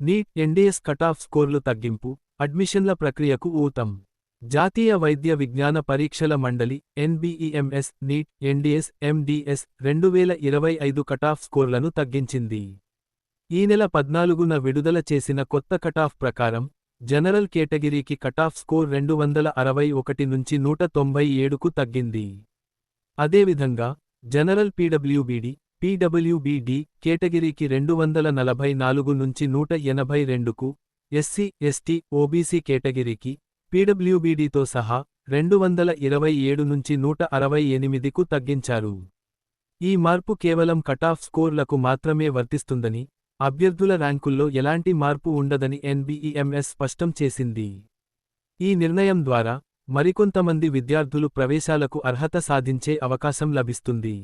Neat NDS cutoff స్కోర్లు తగ్గింపు అడ్మిషన్ల ప్రక్రియకు ఊతం. జాతీయ వైద్య విజ్ఞాన పరీక్షల మండలి ఎన్బిఈఎంఎస్ నీట్ ఎన్డీఎస్ ఎండిఎస్ రెండు వేల ఇరవై ఐదు కటాఫ్ స్కోర్లను తగ్గించింది. ఈ నెల పద్నాలుగున విడుదల చేసిన కొత్త కటాఫ్ ప్రకారం జనరల్ కేటగిరీకి కటాఫ్ స్కోర్ రెండు వందల అరవై ఒకటి నుంచి నూట తొంభై ఏడుకు తగ్గింది. అదేవిధంగా జనరల్ పీడబ్ల్యూబీడి పీడబ్ల్యూబీడి కేటగిరీకి రెండు వందల నలభై నాలుగు నుంచి నూట ఎనభై రెండుకు ఎస్సీ ఎస్టీ ఓబీసీ కేటగిరీకి పీడబ్ల్యూబీడీతో సహా రెండు వందల ఇరవై ఏడు నుంచి నూట అరవై ఎనిమిదికు తగ్గించారు. ఈ మార్పు కేవలం కటాఫ్ స్కోర్లకు మాత్రమే వర్తిస్తుందని అభ్యర్థుల ర్యాంకుల్లో ఎలాంటి మార్పు ఉండదని ఎన్బిఈఎంఎస్ స్పష్టం చేసింది. ఈ నిర్ణయం ద్వారా మరికొంతమంది విద్యార్థులు ప్రవేశాలకు అర్హత సాధించే అవకాశం లభిస్తుంది.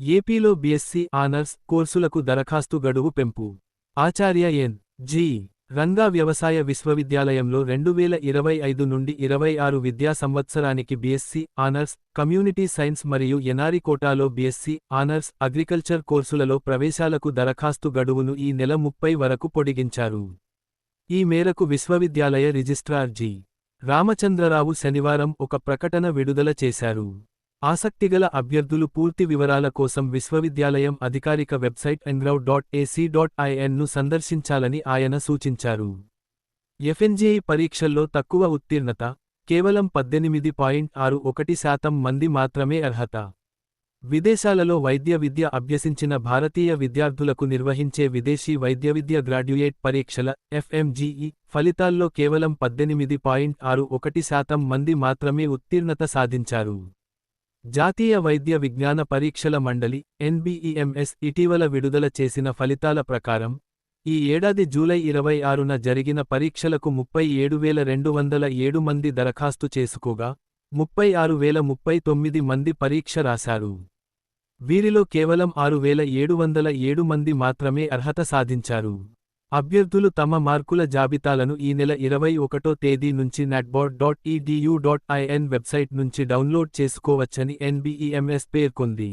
ఏపీలో బీఎస్సీ ఆనర్స్ కోర్సులకు దరఖాస్తు గడువు పెంపు. ఆచార్య ఎన్. జి. రంగా వ్యవసాయ విశ్వవిద్యాలయంలో రెండు వేల ఇరవై ఐదు నుండి ఇరవై ఆరు విద్యా సంవత్సరానికి బీఎస్సీ ఆనర్స్ కమ్యూనిటీ సైన్స్ మరియు ఎనారి కోటాలో బీఎస్సీ ఆనర్స్ అగ్రికల్చర్ కోర్సులలో ప్రవేశాలకు దరఖాస్తు గడువును ఈ నెల ముప్పై వరకు పొడిగించారు. ఈ మేరకు విశ్వవిద్యాలయ రిజిస్ట్రార్ జి. రామచంద్రరావు శనివారం ఒక ప్రకటన విడుదల చేశారు. ఆసక్తిగల అభ్యర్థులు పూర్తి వివరాల కోసం విశ్వవిద్యాలయం అధికారిక website ANGRAU dot AC dot ఐఎన్ను సందర్శించాలని ఆయన సూచించారు ఎఫ్ఎన్జేఈ పరీక్షల్లో తక్కువ ఉత్తీర్ణత కేవలం పద్దెనిమిది పాయింట్ ఆరు ఒకటి శాతం మంది మాత్రమే అర్హత. విదేశాలలో వైద్య విద్య అభ్యసించిన భారతీయ విద్యార్థులకు నిర్వహించే విదేశీ వైద్య విద్య గ్రాడ్యుయేట్ పరీక్షల ఎఫ్ఎంజీఈ ఫలితాల్లో కేవలం పద్దెనిమిది పాయింట్ ఆరు ఒకటి శాతం మంది మాత్రమే ఉత్తీర్ణత సాధించారు. జాతీయ వైద్య విజ్ఞాన పరీక్షల మండలి ఎన్బిఈఎంఎస్ ఇటీవల విడుదల చేసిన ఫలితాల ప్రకారం ఈ ఏడాది జూలై ఇరవై ఆరున జరిగిన పరీక్షలకు ముప్పై ఏడు వేల రెండు వందల ఏడు మంది దరఖాస్తు చేసుకోగా ముప్పై ఆరు వేల ముప్పై తొమ్మిది మంది పరీక్ష రాశారు. వీరిలో కేవలం ఆరు వేల ఏడు వందల ఏడు మంది మాత్రమే అర్హత సాధించారు. అభ్యర్థులు తమ మార్కుల జాబితాలను ఈ నెల ఇరవై ఒకటో తేదీ నుంచి natboard dot EDU dot IN website నుంచి డౌన్లోడ్ చేసుకోవచ్చని ఎన్బీఈఎంఎస్ పేర్కొంది.